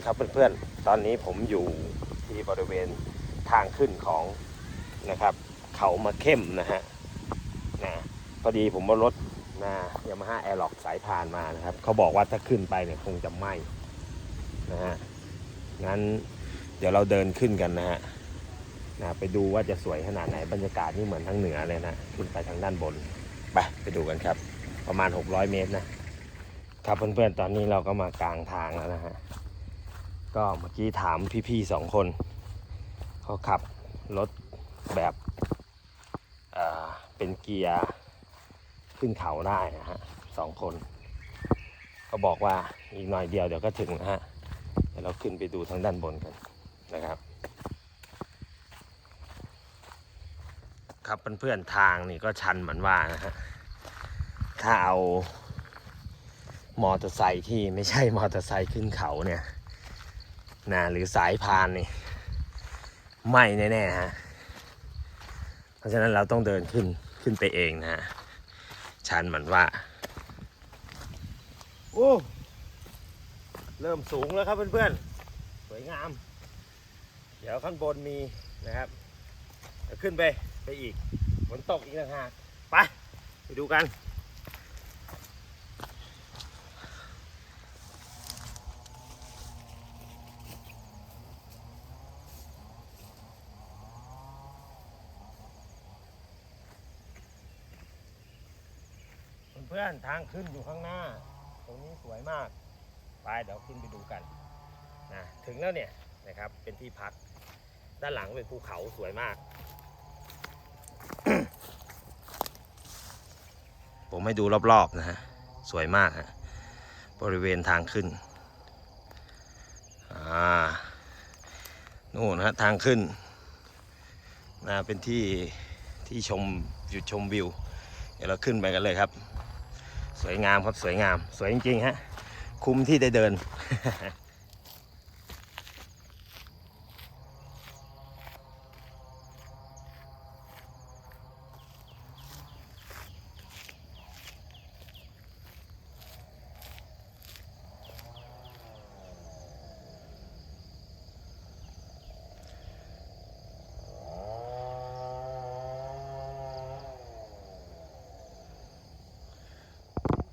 สวัสดีครับเพื่อนๆ ตอนนี้ผมอยู่ที่บริเวณทางขึ้นของนะครับ เขามาเข้มนะฮะนะพอดีผมว่ารถนะยามาฮ่าแอร์ล็อกสายพานมานะครับ เขาบอกว่าถ้าขึ้นไปเนี่ยคงจะไหม้นะฮะงั้นเดี๋ยวเราเดินขึ้นกันนะฮะนะไปดูว่าจะสวยขนาดไหนบรรยากาศนี่เหมือนทางเหนือเลยนะขึ้นไปทางด้านบนไปไปดูกันครับ ประมาณ 600 เมตรนะครับเพื่อนๆตอนนี้เราก็มากลางทางแล้วนะฮะ ก็เมื่อกี้ถามพี่ๆสองคนเขาขับรถแบบเป็นเกียร์ขึ้นเขาได้นะฮะสองคน ก็บอกว่าอีกหน่อยเดียวเดี๋ยวก็ถึงนะฮะเดี๋ยวเราขึ้นไปดูทางด้านบนกันนะครับ ครับเพื่อนๆทางนี่ก็ชันเหมือนว่านะฮะถ้าเอามอเตอร์ไซค์ที่ไม่ใช่มอเตอร์ไซค์ขึ้นเขาเนี่ย นะหรือสายพานนี่ไม่แน่ๆฮะเพราะฉะนั้นเราต้องเดินขึ้นขึ้นไปเองนะฮะชันเหมือนว่าโอ้เริ่มสูงแล้วครับเพื่อนๆสวยงาม เดี๋ยวข้างบนมีนะครับขึ้นไปไปอีกฝนตกอีกต่างหากไปไปดูกัน เพื่อนทางขึ้นอยู่ข้างหน้า ตรงนี้สวยมาก ไปเดี๋ยวขึ้นไปดูกันนะถึงแล้วเนี่ยนะครับเป็นที่พัก ด้านหลังเป็นภูเขาสวยมาก ผมให้ดูรอบๆนะฮะสวยมากฮะบริเวณทางขึ้นอ่านู่นฮะทางขึ้นนะเป็นที่ที่ชมจุดชมวิว เดี๋ยวเราขึ้นไปกันเลยครับ สวยงามครับสวยงาม สวยจริงๆฮะ คุ้มที่ได้เดิน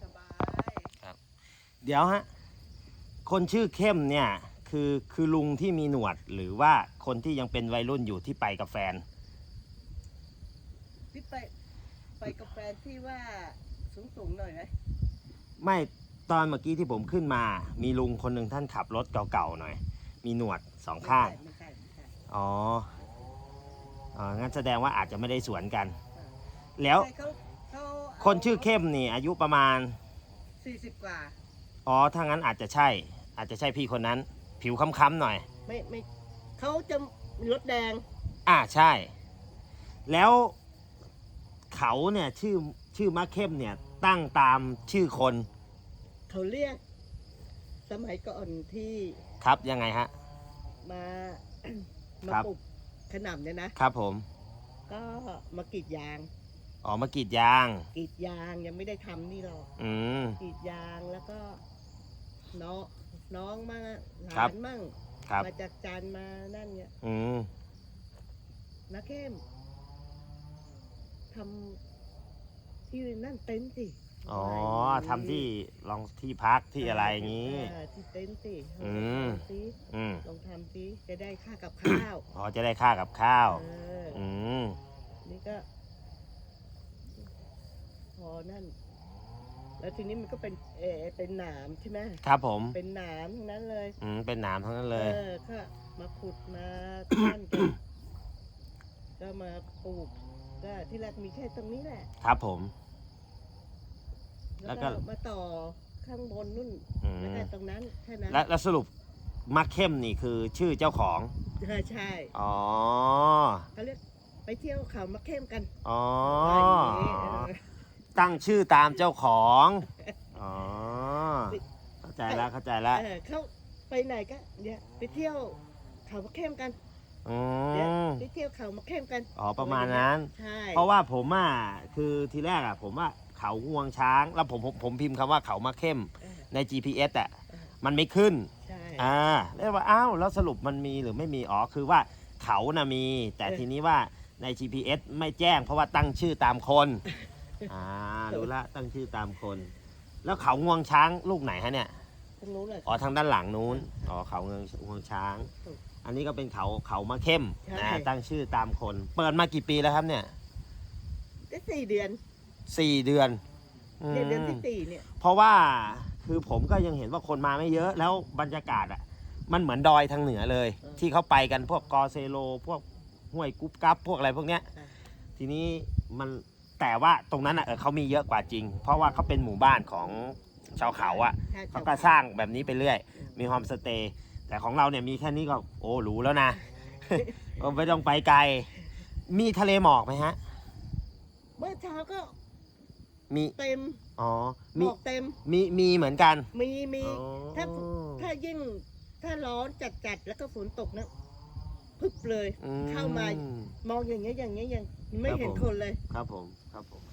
สบาย เดี๋ยวฮะ คนชื่อเข้มเนี่ย คือคือลุงที่มีหนวดหรือว่าคนที่ยังเป็นวัยรุ่นอยู่ที่ไปกับแฟน พี่ไปไปกับแฟนที่ว่าสูงสูงๆหน่อยไหมไม่ตอนเมื่อกี้ที่ผมขึ้นมา มีลุงคนหนึ่งท่านขับรถเก่าๆหน่อย มีหนวดสองข้าง ไม่ใช่ไม่ใช่อ๋ออ๋องั้นแสดงว่าอาจจะไม่ได้สวนกัน แล้วไม่ใช่เขาเขาอาคนชื่อเข้มนี่อายุประมาณ สี่สิบกว่า อ๋อ ถ้างั้นอาจจะใช่ อาจจะใช่พี่คนนั้น ผิวค้ำๆหน่อย ไม่ไม่เขาจะมีรถแดง อ่าใช่ แล้วเขาเนี่ยชื่อชื่อมะเข้มเนี่ยตั้งตามชื่อคน เขาเรียก สมัยก่อนที่ครับยังไงฮะ มา มาครับ ปลูกขนำเนี่ยนะ ครับผม ก็มากรีดยางอ๋อมากรีดยาง กรีดยางยังไม่ได้ทำนี่หรอกอืม กรีดยางแล้วก็ น้องน้องมั่งหครัลาบ นมั่งครับ มาจากจันทร์มานั่นเนี่ยอืม นะเข้มทำที่นั่นเต็นท์สิอ๋อว่าย่างนี้ทำที่ลองที่พักที่อะไรอย่างนี้ เออที่เต็นท์สิอืมลองทำสิอืมลองทำสิจะได้ค่ากับข้าวอ๋อจะได้ค่ากับข้าว เออ อืม นี่ก็ พอนั่น แล้วทีนี้มันก็เป็นเออเป็นหนามใช่ไหมครับผม เป็นหนามทั้งนั้นเลย อืม เป็นหนามทั้งนั้นเลย เออก็มาขุดมานั่นกันก็มาปลูกก็ที่แรกมีแค่ตรงนี้แหละ ครับผม แล้แล้ววก็ ก็มาต่อข้างบนนู่นอืแล้วมก็ตรงนั้นแค่นั้นและแล้วสรุปมะเข้มนี่คือชื่อเจ้าของ เออใช่อ๋อ เขาเรียกไปเที่ยวเขามาเข้มกันอ๋อ ว่าอย่างนี้เออ ตั้งชื่อตามเจ้าของ อ๋อ เข้าใจแล้วเข้าใจแล้วเออเขาไปไหนก็เนี่ยไปเที่ยวเขามาเข้มกันอืเดี๋ยวมไปเที่ยวเขามาเข้มกันอ๋อประมาณนั้น ใช่เพราะว่าผมอะคือทีแรกอะ ผมว่าเขางวงช้าง แล้วผมผมผมพิมพ์คำว่าเขามาเข้มเออใน GPS อะเออมันไม่ขึ้น ใช่อ่าเรียกว่าอ้าวแล้วสรุปมันมีหรือไม่มีอ๋อคือว่าเขานะมี แต่เออทีนี้ว่าใน GPS ไม่แจ้ง เพราะว่าตั้งชื่อตามคน อ่ารู้ละตั้งชื่อตามคน แล้วเขางวงช้างลูกไหนฮะเนี่ยตรงนู้นเลยอ๋อทางด้านหลังนู้นอ๋อเขาเงงงวงช้างถูกอันนี้ก็เป็นเขาเขามาเข้มใช่นะตั้งชื่อตามคน เปิดมากี่ปีแล้วครับเนี่ยได้สี่เดือนสี่เดือนอืมเนี่ยเดือนที่สี่เนี่ย เพราะว่าคือผมก็ยังเห็นว่าคนมาไม่เยอะแล้วบรรยากาศอะ มันเหมือนดอยทางเหนือเลย ที่เขาไปกันพวกกอเซโล พวกห้วยกุ๊บกับพวกอะไรพวกเนี้ยใช่ทีนี้มัน แต่ว่าตรงนั้นอะเออเขามีเยอะกว่าจริง เพราะว่าเขาเป็นหมู่บ้านของชาวเขาอะใช่เขาก็สร้างแบบนี้ไปเรื่อย มีโฮมสเตย์แต่ของเราเนี่ยมีแค่นี้ก็โอ้หรูแล้วนะ ก็ไม่ต้องไปไกล มีทะเลหมอกไหมฮะ เมื่อเช้าก็มีเต็มอ๋อหมมีอกเต็ม มีมีเหมือนกันมีมี อ๋อถ้า ถ้ายิ่งถ้าร้อนจัดจัดๆแล้วก็ฝนตกนะพึบเลย อืเข้ามา มองอย่างเงี้ยอย่างเงี้ยยังไม่เห็นครับผมคนเลย ครับผม ครับผม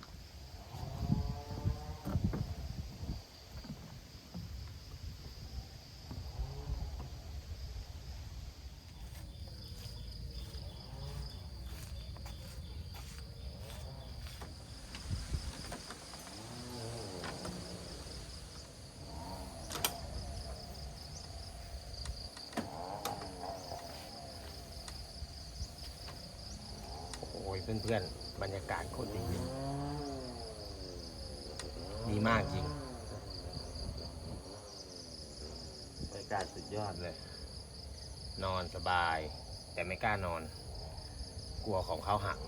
เพื่อนๆ บรรยากาศโคตรดีเลยดีมากจริง บรรยากาศสุดยอดเลย นอนสบาย แต่ไม่กล้านอน กลัวของเขาหัก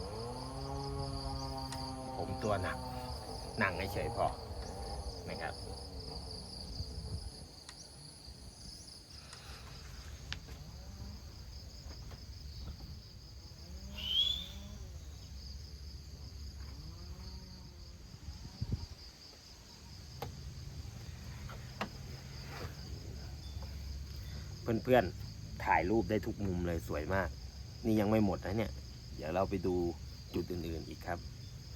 ผมตัวหนัก นั่งเฉยๆพอนะครับ เพื่อนๆถ่ายรูปได้ทุกมุมเลยสวยมาก นี่ยังไม่หมดนะเนี่ย เดี๋ยวเราไปดูจุดอื่นๆอีกครับ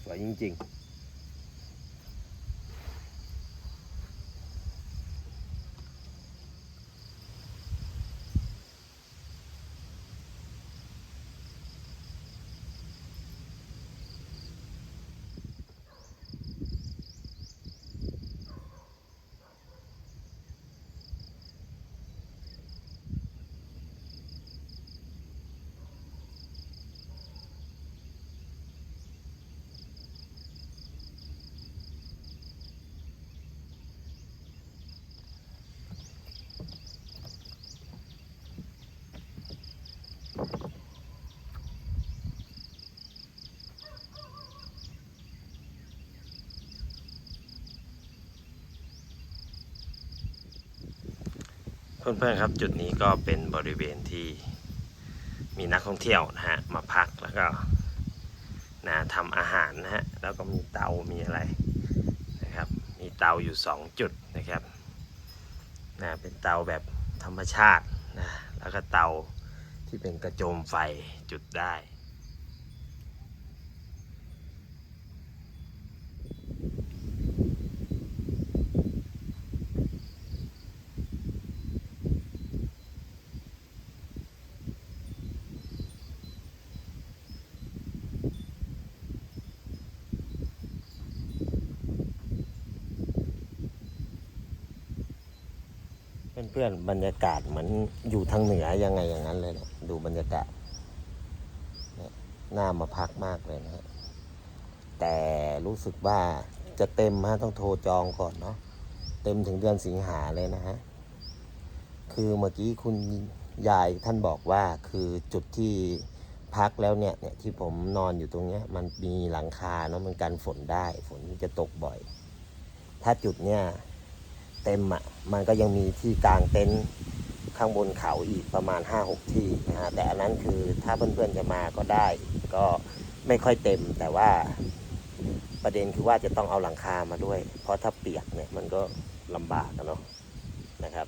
สวยจริง ๆ เพื่อนๆครับจุดนี้ก็เป็นบริเวณที่มีนักท่องเที่ยวนะฮะมาพักแล้วก็นะทำอาหารนะฮะแล้วก็มีเตา มีอะไรนะครับ มีเตาอยู่ 2 จุดนะครับนะเป็นเตาแบบธรรมชาตินะแล้วก็เตาที่เป็นกระโจมไฟจุดได้ เพื่อนๆบรรยากาศเหมือนอยู่ทางเหนือยังไงอย่างนั้นเลยนะดูบรรยากาศเนี่ยน่ามาพักมากเลยนะฮะแต่รู้สึกว่าจะเต็มฮะต้องโทรจองก่อนเนาะเต็มถึงเดือนสิงหาเลยนะฮะคือเมื่อกี้คุณยายท่านบอกว่าคือจุดที่พักแล้วเนี่ยเนี่ยที่ผมนอนอยู่ตรงเนี้ยมันมีหลังคาเนาะมันกันฝนได้ ฝนจะตกบ่อย ถ้าจุดเนี้ย เต็มอะมันก็ยังมีที่กลางเต็นท์ข้างบนเขาอีกประมาณ 5-6 ที่นะฮะแต่อันนั้นคือถ้าเพื่อนๆจะมาก็ได้ ก็ไม่ค่อยเต็มแต่ว่าประเด็นคือว่าจะต้องเอาหลังคามาด้วย เพราะถ้าเปียกเนี่ยมันก็ลำบากอะเนาะนะครับ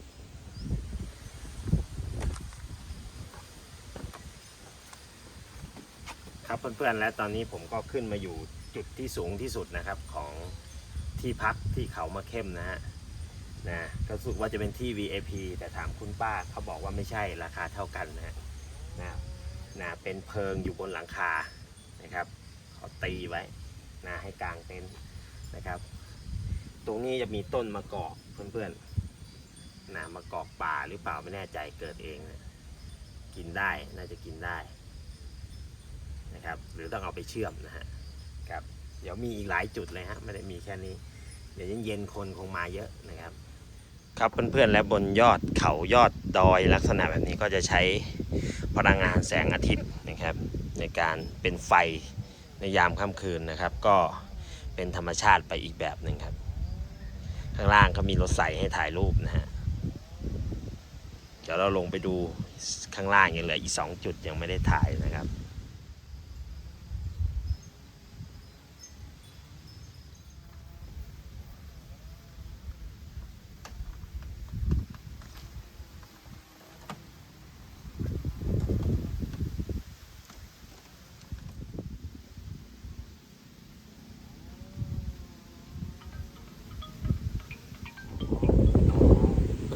ครับเพื่อนๆและตอนนี้ผมก็ขึ้นมาอยู่จุดที่สูงที่สุดนะครับของที่พักที่เขามาเข้มนะฮะ นะก็รู้สึกว่าจะเป็นที่ VIP แต่ถามคุณป้าเขาบอกว่าไม่ใช่ราคาเท่ากันนะฮะนะนะเป็นเพิงอยู่บนหลังคานะครับเขาตีไว้นะให้กลางเต็นท์นะครับ ตรงนี้จะมีต้นมะกอกเพื่อนๆนะมะกอกป่าหรือเปล่าไม่แน่ใจเกิดเองนะกินได้น่าจะกินได้นะครับหรือต้องเอาไปเชื่อมนะฮะครับเดี๋ยวมีอีกหลายจุดเลยฮะไม่ได้มีแค่นี้ เดี๋ยวเย็นๆคนคงมาเยอะนะครับ ครับเพื่อนๆและบนยอดเขายอดดอยลักษณะแบบนี้ก็จะใช้พลังงานแสงอาทิตย์นะครับ ในการเป็นไฟในยามค่ำคืนนะครับ ก็เป็นธรรมชาติไปอีกแบบหนึ่งครับ ข้างล่างก็มีรถใส่ให้ถ่ายรูปนะฮะเดี๋ยวเราลงไปดูข้างล่างยังเหลืออีกสองจุดยังไม่ได้ถ่ายนะครับ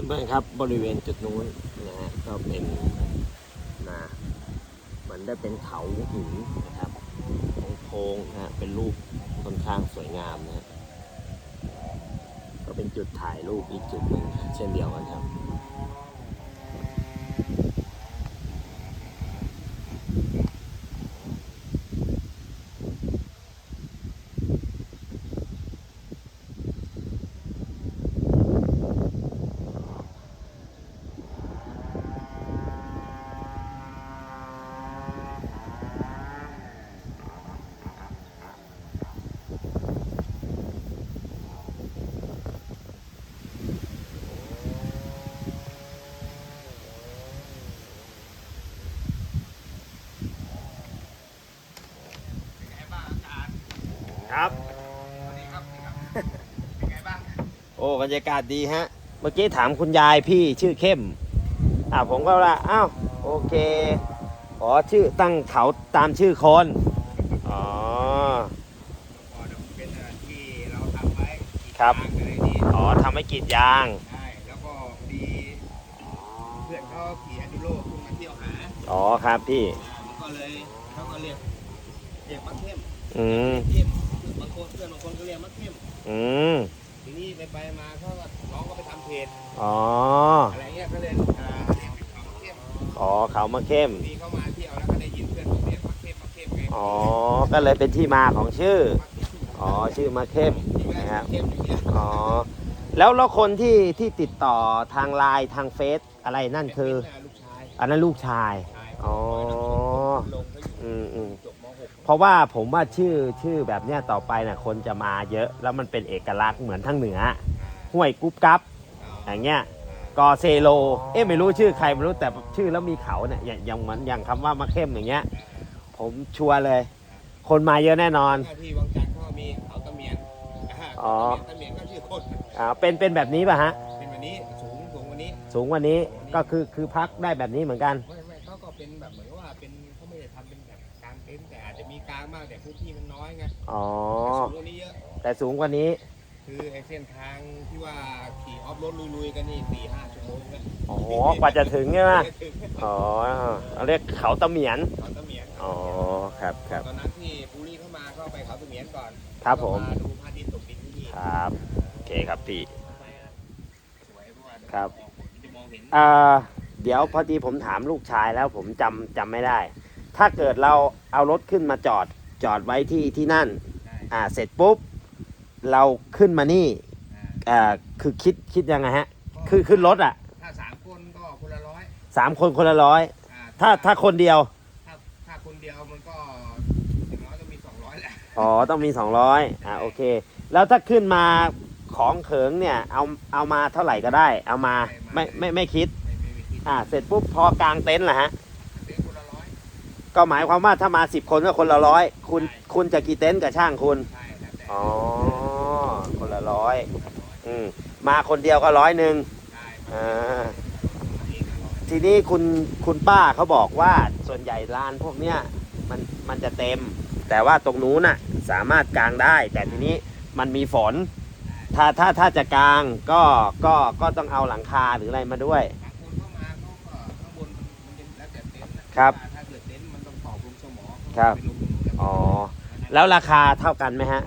พื่อนๆครับบริเวณจุดนู้นนะฮะก็เป็นนะเหมันได้เป็นเขาหินนะครับโค้งนะฮะเป็นรูปค่อนข้างสวยงามนะฮะก็เป็นจุดถ่ายรูปอีกจุดหนึ่งเช่นเดียวกันครับ ครับ โอ้บรรยากาศดีฮะ เมื่อกี้ถามคุณยายพี่ชื่อเข้ม อ่าผมก็ว่าอ้าวโอเค อ๋อชื่อตั้งเขาตามชื่อคน อ๋อพอเป็นอะไรที่เราทำไว้กี่ครับ ทางอะไรนี่อ๋อทำให้กรีดยาง ใช่แล้วก็พอดีเพื่อนเขาขี่อันดูโรขึ้นมาเที่ยวหาอ๋อครับพี่อ่ามันก็เลยเขาก็เรียกเรียกมะเข้มอืมเข้มบาง คนเพื่อนบางคนก็เรียกมะเข้มอืมทีนี้ไปไปๆมาเขาก็น้องก็ไปทำเพจอ๋ออะไรเงี้ยก็เลยอ่าเรียกเป็นเขามะเข้มอ๋อเขามาเข้มทีเขามาเที่ยวแล้วก็ได้ยินเพื่อนเขาเรียกมะเข้มมะเข้มไงอ๋อ ก็เลยเป็นที่มาของชื่อมะเข้มอ๋อ ชื่อมาเข้มทีแรกนะครับมะเข้มอย่างเงี้ยอ๋อ แล้วแล้วคนที่ที่ติดต่อทางไลน์ทางเฟซอะไรนั่นคือ เป็นลูกชายอันนั้นลูกชาย ชายอ๋อ ลงเขาอยู่อืมอืมจบม .6 เพราะว่าผมว่าชื่อชื่อแบบเนี้ยต่อไปน่ะคนจะมาเยอะแล้วมันเป็นเอกลักษณ์เหมือนทางเหนือห้วยกุ๊บกับอย่างเงี้ยกอเซโล เอ๊ะไม่รู้ชื่อใครไม่รู้แต่ชื่อแล้วมีเขาเนี่ยอย่างอย่างเหมือนอย่างคำว่ามะเข้มอย่างเงี้ย ผมชัวร์เลย คนมาเยอะแน่นอนหน้าที่วังจันทร์เขามีเขาตะเมียนอ๋อตะเมียนก็ชื่อคนอ่าเป็นเป็นแบบนี้ป่ะฮะเป็นแบบนี้สูงสูงกว่านี้ สูงกว่านี้ก็คือคือพักได้แบบนี้เหมือนกันไม่ไม่เขาก็เป็นแบบเหมือนว่าเป็นเขาไม่ได้ทำเป็นแบบก ลางเต็นท์แต่อาจจะมีกลางมากแต่พื้นที่มันน้อยไงอ๋อสูงกว่านี้เยอะ แต่สูงกว่านี้ คือไอ้เส้นทางที่ว่าขี่ออฟโรดลุยๆกันนี่สี่ห้าชั่วโมงนะอ๋อ กว่าจะถึงใช่ไหมถึงอ๋อเราเรียกเขาตะเหมียน เขาตะเมียนอ๋อ ครับครับ ตอนนั้นที่ปูรี่เข้ามาก็ไปเขาตะเมียนก่อนครับผมมาดูพระอาทิตย์ตกดินที่นี่ครับ โอเคครับพี่ไปอะสวยเพราะว่าเดี๋ยวครับมองเห็นจะมองเห็นเอ่อเดี๋ยวพอดีผมถามลูกชายแล้วผมจำจำไม่ได้ ถ้าเกิดเราเอารถขึ้นมาจอดจอดไว้ที่ที่นั่นได้อ่าเสร็จปุ๊บ เราขึ้นมานี่อ่าอ่าคือคิดคิดยังไงฮะ คือขึ้นรถอะถ้าสามคนก็คนละร้อยสามคนคนละร้อยอ่ถ้าถ้าคนเดียว ถ้าถ้าคนเดียวมันก็อย่างน้อยต้องมีสองร้อยแหละอ๋อ ต้องมีสองร้อยอ่าโอเค แล้วถ้าขึ้นมาของเขิงเนี่ยเอาเอามาเท่าไหร่ก็ได้ เอามาไม่ไม่ไม่คิด ไม่ไม่มีคิดอ่าเสร็จปุ๊บพอกางเต็นท์ล่ะฮะ เป็นคนละร้อย ก็หมายความว่าถ้ามาสิบคนก็คนละร้อยคุณคุณจะกี่เต็นท์กับช่างคุณอ๋อคนละร้อยอืมมาคนเดียวก็ร้อยหนึ่งอ่าทีนี้คุณคุณป้าเขาบอกว่าส่วนใหญ่ลานพวกเนี้ยมันมันจะเต็ม แต่ว่าตรงนู้นน่ะสามารถกางได้ แต่ทีนี้มันมีฝน ถ้าถ้าถ้าจะกางก็ก็ก็ต้องเอาหลังคาหรืออะไรมาด้วยครับ ครับไปลงตรงนู้นอ๋อ แล้วราคาเท่ากันไหมฮะ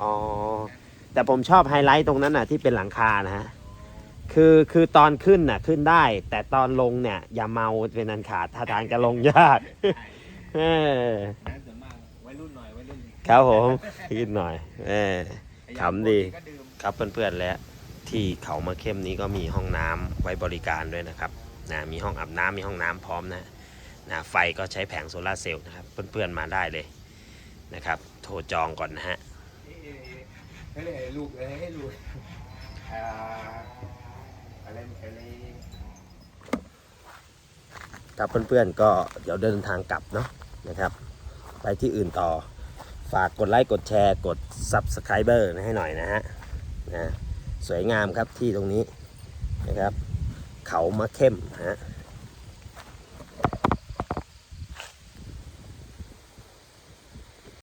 อ๋อ แต่ผมชอบไฮไลท์ตรงนั้นน่ะที่เป็นหลังคานะฮะ คือคือตอนขึ้นน่ะขึ้นได้ แต่ตอนลงเนี่ย อย่าเมาเป็นอันขาดถ้าทางจะลงยากเออนั่นส่วนมากวัยรุ่นหน่อยวัยรุ่นครับผมคิดหน่อยเออขำดีก็ดื่มครับเพื่อนๆและที่เขามาเข้มนี้ก็มีห้องน้ำไว้บริการด้วยนะครับนะมีห้องอาบน้ำมีห้องน้ำพร้อมนะ นะไฟก็ใช้แผงโซลาร์เซลล์นะครับเพื่อนๆมาได้เลยนะครับ โทรจองก่อนนะฮะเอ้ยเอ้ยเอ้ยให้ลูกเอ้ยให้ลูกอ่าอะไรอะไรครับเพื่อนๆก็เดี๋ยวเดินทางกลับเนาะนะครับ ไปที่อื่นต่อฝากกดไลค์กดแชร์กด Subscriber นะให้หน่อยนะฮะนะสวยงามครับที่ตรงนี้นะครับ เขามาเข้มฮะ